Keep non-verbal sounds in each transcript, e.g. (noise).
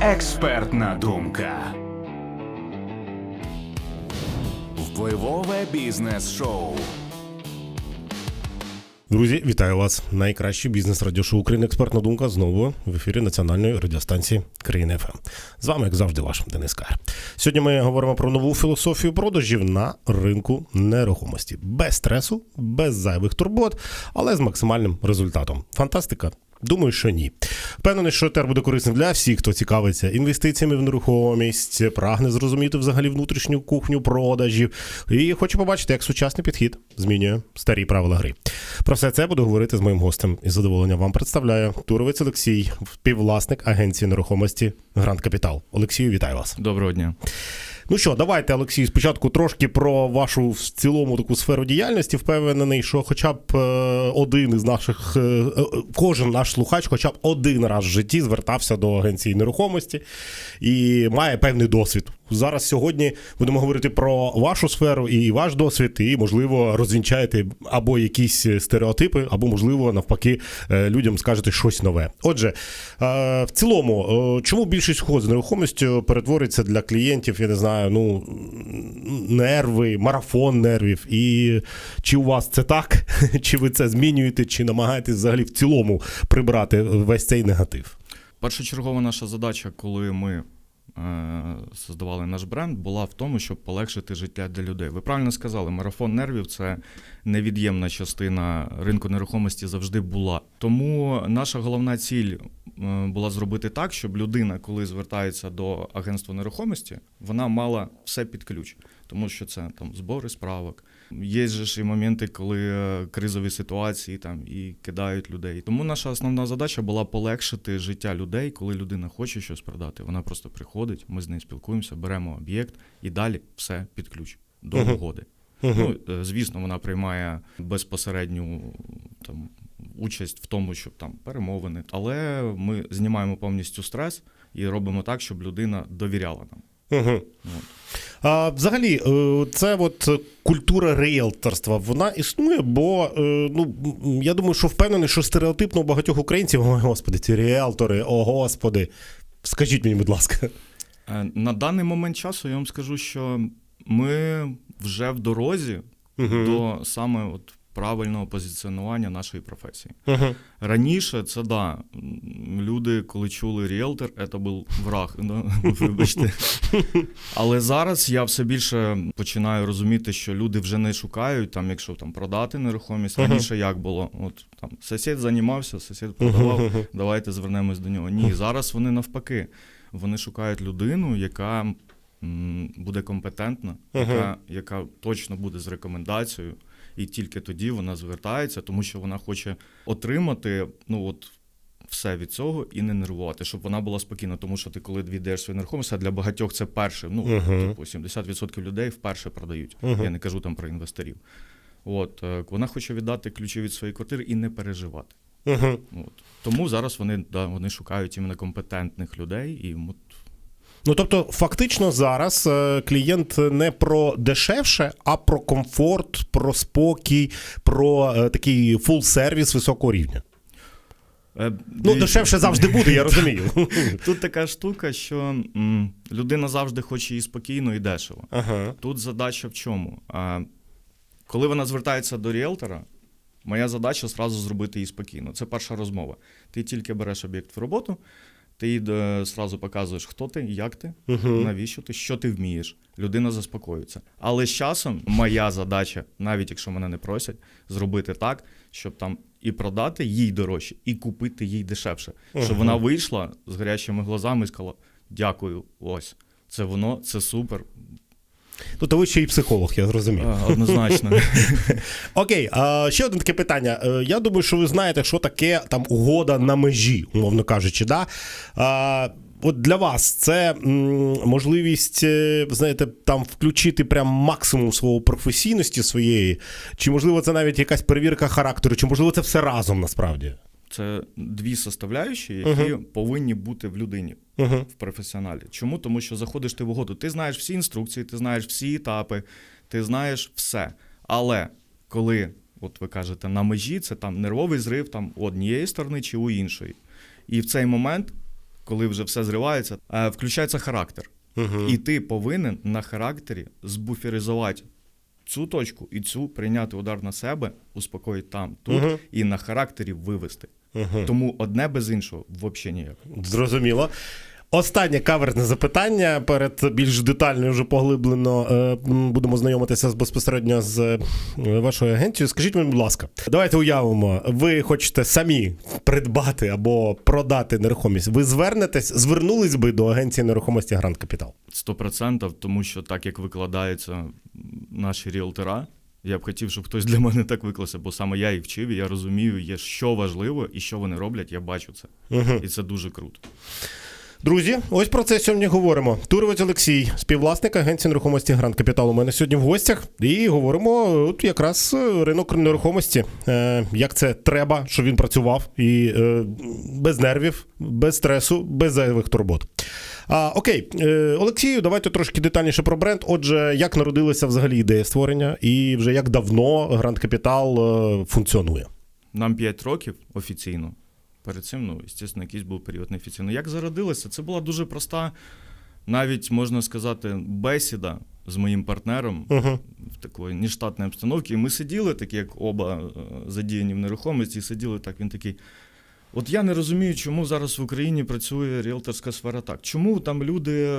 Експертна думка. Впливове бізнес-шоу. Друзі, вітаю вас! Найкраще бізнес радіошоу України Експертна думка знову в ефірі національної радіостанції країни ФМ. З вами, як завжди, ваш Денис Кар. Сьогодні ми говоримо про нову філософію продажів на ринку нерухомості без стресу, без зайвих турбот, але з максимальним результатом. Фантастика. Думаю, що ні. Впевнений, що тер буде корисним для всіх, хто цікавиться інвестиціями в нерухомість, прагне зрозуміти взагалі внутрішню кухню продажів і хоче побачити, як сучасний підхід змінює старі правила гри. Про все це буду говорити з моїм гостем. І з задоволенням вам представляю Туровець Олексій, співвласник агенції нерухомості Гранд Капітал. Олексію, вітаю вас. Доброго дня. Ну що, давайте, Олексій, спочатку трошки про вашу в цілому таку сферу діяльності. Впевнений, що хоча б е, один із наших, е, е, кожен наш слухач, хоча б один раз в житті звертався до агенції нерухомості і має певний досвід. Зараз сьогодні будемо говорити про вашу сферу і ваш досвід, і можливо розвінчаєте або якісь стереотипи, або можливо навпаки людям скажете щось нове. Отже, в цілому, чому більшість з нерухомістю перетвориться для клієнтів, я не знаю, ну нерви, марафон нервів. І чи у вас це так? (laughs) Чи ви це змінюєте, чи намагаєтесь взагалі в цілому прибрати весь цей негатив? Першочергова наша задача, коли ми создавали наш бренд, була в тому, щоб полегшити життя для людей. Ви правильно сказали, марафон нервів це невід'ємна частина ринку нерухомості завжди була. Тому наша головна ціль е, була зробити так, щоб людина, коли звертається до агентства нерухомості, вона мала все під ключ, тому що це там збори справок. Є ж і моменти, коли е, кризові ситуації там і кидають людей. Тому наша основна задача була полегшити життя людей, коли людина хоче щось продати. Вона просто приходить, ми з нею спілкуємося, беремо об'єкт і далі все під ключ до угоди. Ну, е, звісно, вона приймає безпосередню там участь в тому, щоб там перемовини, але ми знімаємо повністю стрес і робимо так, щоб людина довіряла нам. Угу. А, взагалі, е, це от культура реєлторства, вона існує, бо е, ну я думаю, що впевнений, що стереотипно у багатьох українців, ой, господи, ці реєлтори, о господи. Скажіть мені, будь ласка. Е, На даний момент часу я вам скажу, що ми вже в дорозі Угу. до саме от правильного позиціонування нашої професії. Угу. Раніше це да. Люди, коли чули ріелтор, це був враг. Да? (laughs) Вибачте. Але зараз я все більше починаю розуміти, що люди вже не шукають, там, якщо там продати нерухомість. Раніше як було? От там сусід займався, сусід продавав, давайте звернемось до нього. Ні, зараз вони навпаки. Вони шукають людину, яка буде компетентна, Ага. яка, яка точно буде з рекомендацією, і тільки тоді вона звертається, тому що вона хоче отримати ну от все від цього і не нервувати, щоб вона була спокійна. Тому що ти, коли віддаєш свою нерухомість, а для багатьох це перше. Ну, Мгм. типу, 70% людей вперше продають. Мгм. Я не кажу там про інвесторів. От е, вона хоче віддати ключі від своєї квартири і не переживати. Угу. От. Тому зараз вони, да, вони шукають іменно компетентних людей і от, Ну тобто, фактично зараз е, клієнт не про дешевше, а про комфорт, про спокій, про е, такий фул сервіс високого рівня. Е, Ну, дешевше завжди буде, я розумію. (laughs) Тут така штука, що людина завжди хоче і спокійно, і дешево. Ага. Тут задача в чому? Коли вона звертається до ріелтора, моя задача зразу зробити її спокійно. Це перша розмова. Ти тільки береш об'єкт в роботу, ти їй е, зразу показуєш, хто ти, як ти, Мгм. навіщо ти, що ти вмієш. Людина заспокоюється. Але з часом моя задача, навіть якщо мене не просять, зробити так, щоб там і продати їй дорожче, і купити їй дешевше. Щоб вона вийшла з гарячими глазами і сказала: дякую, ось. Це воно, це супер. Тобто ви ще й психолог, я зрозумів. Однозначно. (laughs) Окей, а, ще одне таке питання. Е, Я думаю, що ви знаєте, що таке там угода на межі, умовно кажучи. Да? А, От для вас це можливість, е, знаєте, там включити прям максимум свого професійності своєї, чи можливо це навіть якась перевірка характеру, чи можливо це все разом насправді? Це дві составляючі, які повинні бути в людині, Угу. в професіоналі. Чому? Тому що заходиш ти в угоду, ти знаєш всі інструкції, ти знаєш всі етапи, ти знаєш все. Але коли, от ви кажете, на межі це там нервовий зрив там у однієї сторони чи у іншої. І в цей момент, коли вже все зривається, е, включається характер. Угу. І ти повинен на характері збуферизувати цю точку і цю прийняти удар на себе, успокоїти там, тут Мгм. і на характері вивести. Угу. Тому одне без іншого взагалі ніяк. Зрозуміло. Останнє каверне запитання перед більш детально вже поглиблено е, будемо знайомитися з безпосередньо з е, вашою агенцією. Скажіть мені, будь ласка, давайте уявимо, ви хочете самі придбати або продати нерухомість. Ви звернетесь, звернулись би до агенції нерухомості Гранд Капітал. Сто процентів, тому що так як викладаються наші ріелтора, я б хотів, щоб хтось для мене так виклався, бо саме я їх вчив, і я розумію, є що важливо і що вони роблять, я бачу це. Угу. І це дуже круто. Друзі, ось про це сьогодні говоримо. Туровець Олексій, співвласник агенції нерухомості Гранд Капітал. У мене сьогодні в гостях. І говоримо от якраз е, ринок нерухомості. Е, як це треба, щоб він працював і е, без нервів, без стресу, без зайвих турбот. А, окей, е, Олексію, давайте трошки детальніше про бренд. Отже, як народилася взагалі ідея створення, і вже як давно Гранд Капітал е, функціонує? Нам 5 років офіційно. Перед цим, ну, звісно, якийсь був період неофіційно. Як зародилося? Це була дуже проста, навіть можна сказати, бесіда з моїм партнером Угу. в такої нештатній обстановці. І ми сиділи, такі як оба е, задіяні в нерухомості, і сиділи так. Він такий. От я не розумію, чому зараз в Україні працює ріелторська сфера так. Чому там люди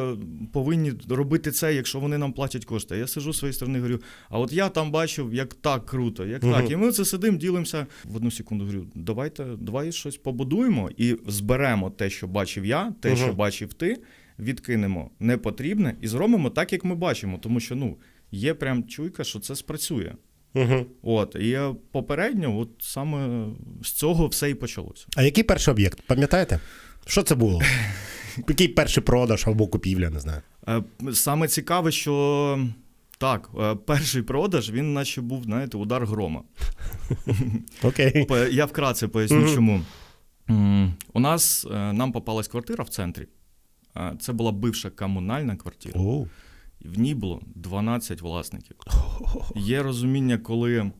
повинні робити це, якщо вони нам платять кошти? Я сижу з своєї сторони, говорю, а от я там бачив, як так круто, як Мгм. так. І ми це сидимо, ділимося. В одну секунду говорю, давайте, давай щось побудуємо і зберемо те, що бачив я, те, Мгм. що бачив ти, відкинемо непотрібне і зробимо так, як ми бачимо. Тому що ну, є прям чуйка, що це спрацює. Угу. От, і попередньо, от саме з цього все і почалося. А який перший об'єкт? Пам'ятаєте? Що це було? (laughs) Який перший продаж або купівля, не знаю. Е, Саме цікаве, що так, е, перший продаж, він наче був, знаєте, удар грома. (laughs) Окей. Я вкратце поясню, Мгм. чому. У нас е, нам попалась квартира в центрі. Це була бивша комунальна квартира. Оу. В ній було 12 власників. Є розуміння, коли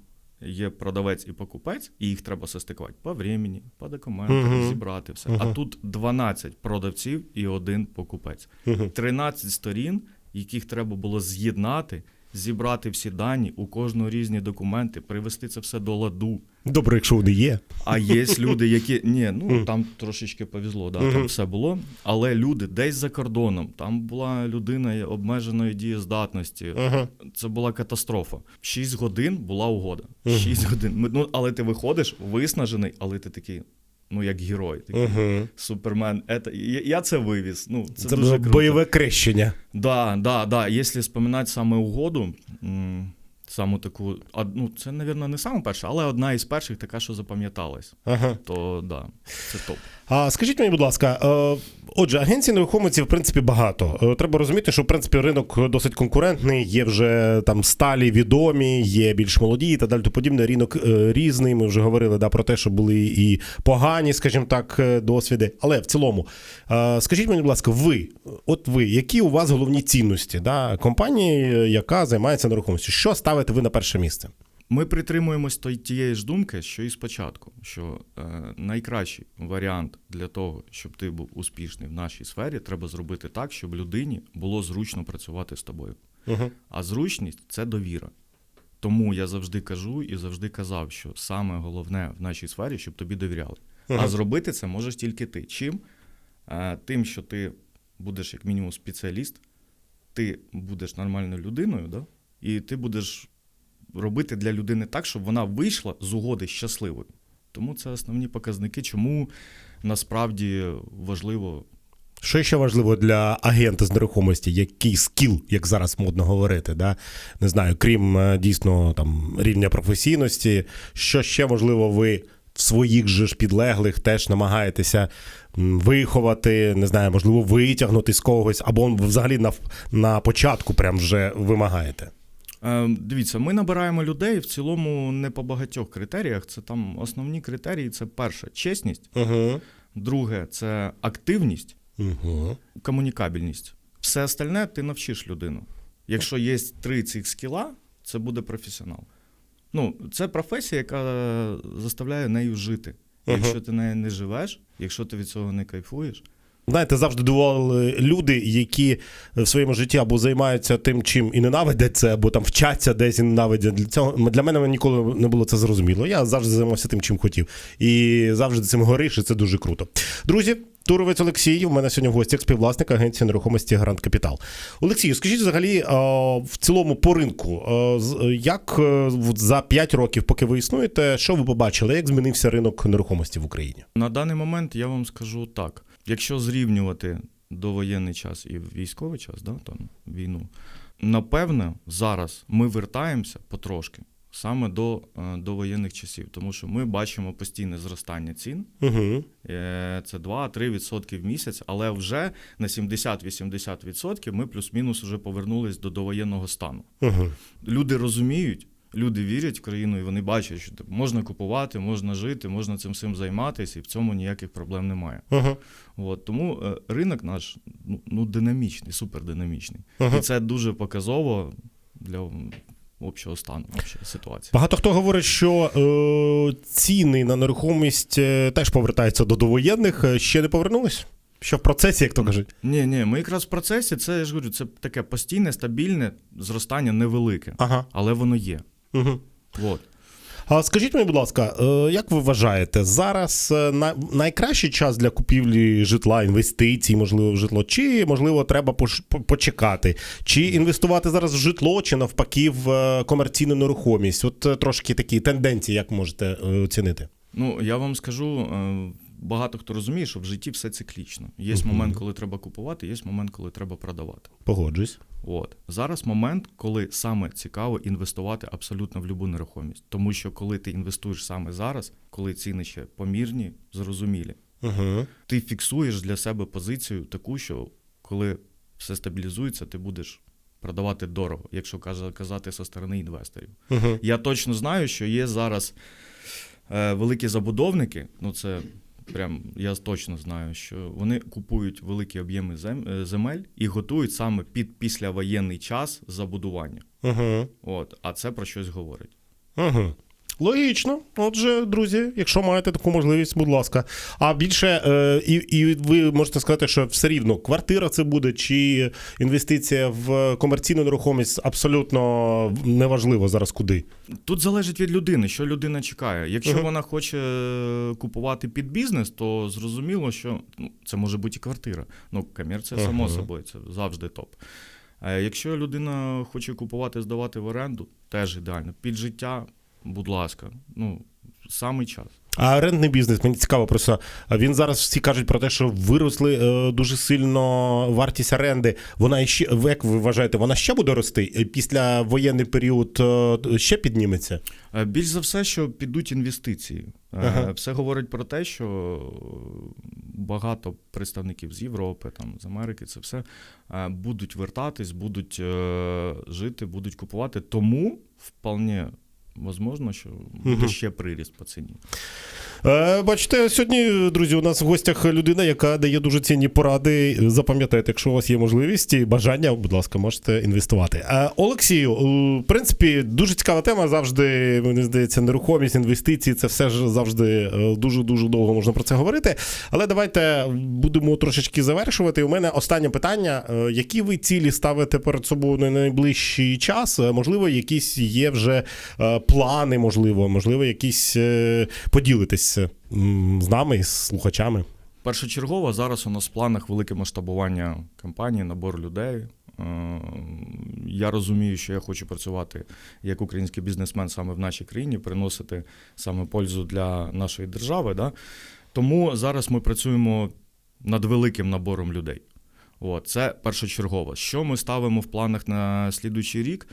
є продавець і покупець, і їх треба состикувати по времени, по документам, Мгм. зібрати все. Мгм. А тут 12 продавців і один покупець. Мгм. 13 сторін, яких треба було з'єднати, зібрати всі дані, у кожного різні документи, привести це все до ладу. Добре, якщо вони є. А є люди, які ні, ну там трошечки повезло, да, там все було. Але люди десь за кордоном, там була людина обмеженої дієздатності. Ага. Це була катастрофа. Шість годин була угода. Шість годин. Ну, але ти виходиш виснажений, але ти такий, ну як герой, такий Угу. супермен. Это, я, я це вивіз. Ну, це, Це, дуже круто. бойове крещення. Да, да, да. Якщо споминати саме угоду, саму таку, ну це, мабуть, не саме перша, але одна із перших така, що запам'яталась. Ага. То да, це топ. А скажіть мені, будь ласка, е, отже, агенцій нерухомості в принципі багато. Е, Треба розуміти, що в принципі ринок досить конкурентний, є вже там сталі відомі, є більш молоді і так далі. То подібне. Ринок е, різний. Ми вже говорили да, про те, що були і погані, скажімо так, е, досвіди. Але в цілому, скажіть мені, будь ласка, ви, от ви, які у вас головні цінності да, компанії, яка займається нерухомістю? Що ставите ви на перше місце? Ми притримуємось той- тієї ж думки, що і спочатку, що е, найкращий варіант для того, щоб ти був успішний в нашій сфері, треба зробити так, щоб людині було зручно працювати з тобою. Угу. А зручність це довіра. Тому я завжди кажу і завжди казав, що саме головне в нашій сфері, щоб тобі довіряли. Ага. А зробити це можеш тільки ти. Чим? Е, Тим, що ти будеш як мінімум спеціаліст, ти будеш нормальною людиною, да? і ти будеш робити для людини так, щоб вона вийшла з угоди щасливою. Тому це основні показники, чому насправді важливо Що ще важливо для агента з нерухомості? Який скіл, як зараз модно говорити? Да? Не знаю, крім е, дійсно там рівня професійності, що ще можливо ви в своїх же ж підлеглих теж намагаєтеся виховати, не знаю, можливо, витягнути з когось, або взагалі на, на початку прям вже вимагаєте. Е, Дивіться, ми набираємо людей в цілому не по багатьох критеріях. Це там основні критерії: це перше чесність, Угу. друге це активність, Угу. комунікабельність. Все остальне ти навчиш людину. Якщо є три цих скіла, це буде професіонал. Ну, це професія, яка заставляє нею жити. Ага. Якщо ти нею не живеш, якщо ти від цього не кайфуєш, Знаєте, завжди дивували люди, які в своєму житті або займаються тим, чим і ненавидять це, або там вчаться десь і ненавидять. Для цього для мене ніколи не було це зрозуміло. Я завжди займався тим, чим хотів. І завжди цим гориш, і це дуже круто. Друзі. Туровець Олексій, у мене сьогодні в гостях співвласник агенції нерухомості Грант Капітал. Олексію, скажіть взагалі в цілому по ринку, як е, за 5 років, поки ви існуєте, що ви побачили? Як змінився ринок нерухомості в Україні? На даний момент я вам скажу так: якщо зрівнювати довоєнний час і військовий час, да, там, війну, напевне, зараз ми вертаємося потрошки саме до е, довоєнних часів, тому що ми бачимо постійне зростання цін. Угу. Це 2-3% в місяць, але вже на 70-80% ми плюс-мінус вже повернулись до довоєнного стану. Угу. Люди розуміють, люди вірять в країну, і вони бачать, що типу, можна купувати, можна жити, можна цим всім займатися, і в цьому ніяких проблем немає. Угу. От, тому е, ринок наш ну, ну, динамічний, супердинамічний. Ага. І це дуже показово для общого стану, общої ситуації. Багато хто говорить, що е, ціни на нерухомість е, теж повертаються до довоєнних, е, ще не повернулись? Що в процесі, як то кажуть? Ні, ні, ми якраз в процесі, це я ж говорю, це таке постійне, стабільне зростання невелике, Ага. але воно є. Угу. От. А скажіть мені, будь ласка, е, як ви вважаєте, зараз е, найкращий час для купівлі житла, інвестицій, можливо, в житло, чи можливо треба почекати? Чи інвестувати зараз в житло, чи навпаки в е, комерційну нерухомість? От трошки такі тенденції, як можете оцінити? Ну, я вам скажу, багато хто розуміє, що в житті все циклічно. Є Мгм. момент, коли треба купувати, є момент, коли треба продавати. Погоджусь. От зараз момент, коли саме цікаво інвестувати абсолютно в будь-яку нерухомість. Тому що коли ти інвестуєш саме зараз, коли ціни ще помірні, зрозумілі, Угу. ти фіксуєш для себе позицію таку, що коли все стабілізується, ти будеш продавати дорого, якщо казати зі сторони інвесторів. Угу. Я точно знаю, що є зараз е, великі забудовники. Ну це прям я точно знаю, що вони купують великі об'єми зем, е, земель і готують саме під післявоєнний час забудування. Угу. От, а це про щось говорить. Угу. Логічно. Отже, друзі, якщо маєте таку можливість, будь ласка. А більше, е, і, і ви можете сказати, що все рівно квартира це буде, чи інвестиція в комерційну нерухомість абсолютно неважливо зараз куди. Тут залежить від людини, що людина чекає. Якщо Мгм. вона хоче е, купувати під бізнес, то зрозуміло, що ну, це може бути і квартира. Ну, комерція, само собою, це завжди топ. А якщо людина хоче купувати, здавати в оренду, теж ідеально. Під життя, будь ласка, ну, самий час. А орендний бізнес, мені цікаво просто. Він зараз всі кажуть про те, що виросли е, дуже сильно вартість оренди. Вона ще, як ви вважаєте, вона ще буде рости? Е, Після воєнний період е, ще підніметься? Е, Більш за все, що підуть інвестиції. Е, Ага. Все говорить про те, що багато представників з Європи, там, з Америки, це все будуть вертатись, будуть е, жити, будуть купувати. Тому вполне можливо, що буде ще приріст по ціні. Е, Бачите, сьогодні, друзі, у нас в гостях людина, яка дає дуже цінні поради. Запам'ятайте, якщо у вас є можливість і бажання, будь ласка, можете інвестувати. Е, Олексію, в принципі, дуже цікава тема. Завжди мені здається, нерухомість, інвестиції це все ж завжди дуже дуже довго можна про це говорити. Але давайте будемо трошечки завершувати. У мене останнє питання: Е, які ви цілі ставите перед собою на найближчий час? Можливо, якісь є вже плани, можливо, можливо, якісь е, поділитись з нами, з слухачами. Першочергово зараз у нас в планах велике масштабування компанії, набор людей. Е, Я розумію, що я хочу працювати як український бізнесмен саме в нашій країні, приносити саме пользу для нашої держави. Да? Тому зараз ми працюємо над великим набором людей. От, це першочергово. Що ми ставимо в планах на слідуючий рік?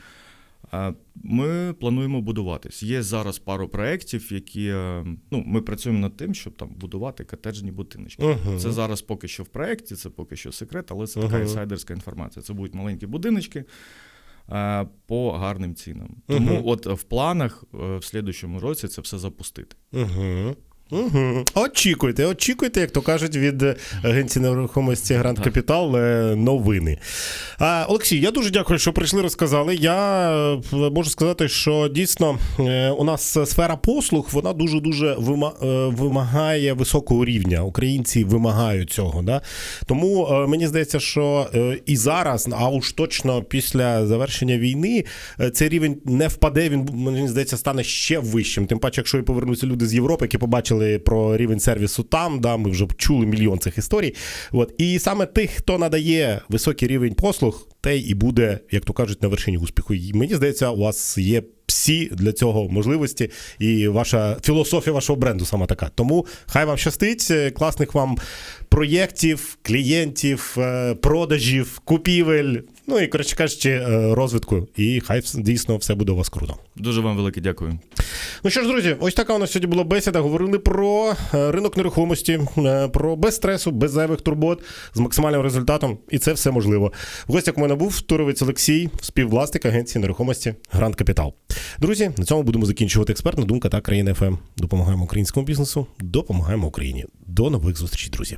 Е, Ми плануємо будуватись. Є зараз пару проєктів, які е, ну, ми працюємо над тим, щоб там будувати котеджні будиночки. Мгм. Це зараз поки що в проєкті, це поки що секрет, але це така інсайдерська інформація. Це будуть маленькі будиночки е, по гарним цінам. Тому Ага. от в планах в слідущому році це все запустити. Угу. Угу. Очікуйте, очікуйте, як то кажуть, від агенції нерухомості Гранд Капітал е, новини. А, Олексій, я дуже дякую, що прийшли, розказали. Я е, можу сказати, що дійсно е, у нас сфера послуг вона дуже дуже вимагає високого рівня. Українці вимагають цього. Да? Тому мені здається, що і зараз, а уж точно після завершення війни, цей рівень не впаде. Він мені здається стане ще вищим. Тим паче, якщо і повернуться люди з Європи, які побачили про рівень сервісу там, да, ми вже чули мільйон цих історій. От і саме тих, хто надає високий рівень послуг, той і буде, як то кажуть, на вершині успіху. І мені здається, у вас є. Всі для цього можливості, і ваша філософія вашого бренду саме така. Тому хай вам щастить, е, класних вам проєктів, клієнтів, е, продажів, купівель. Ну і коротше кажучи, е, розвитку. І хай дійсно все буде у вас круто. Дуже вам велике дякую. Ну що ж, друзі, ось така у нас сьогодні була бесіда. Говорили про е, ринок нерухомості, е, про без стресу, без зайвих турбот, з максимальним результатом, і це все можливо. В гостях у мене був туровець Олексій, співвласник агенції нерухомості Гранд Капітал. Друзі, на цьому будемо закінчувати експертна думка та країна ФМ. Допомагаємо українському бізнесу, допомагаємо Україні. До нових зустрічей, друзі.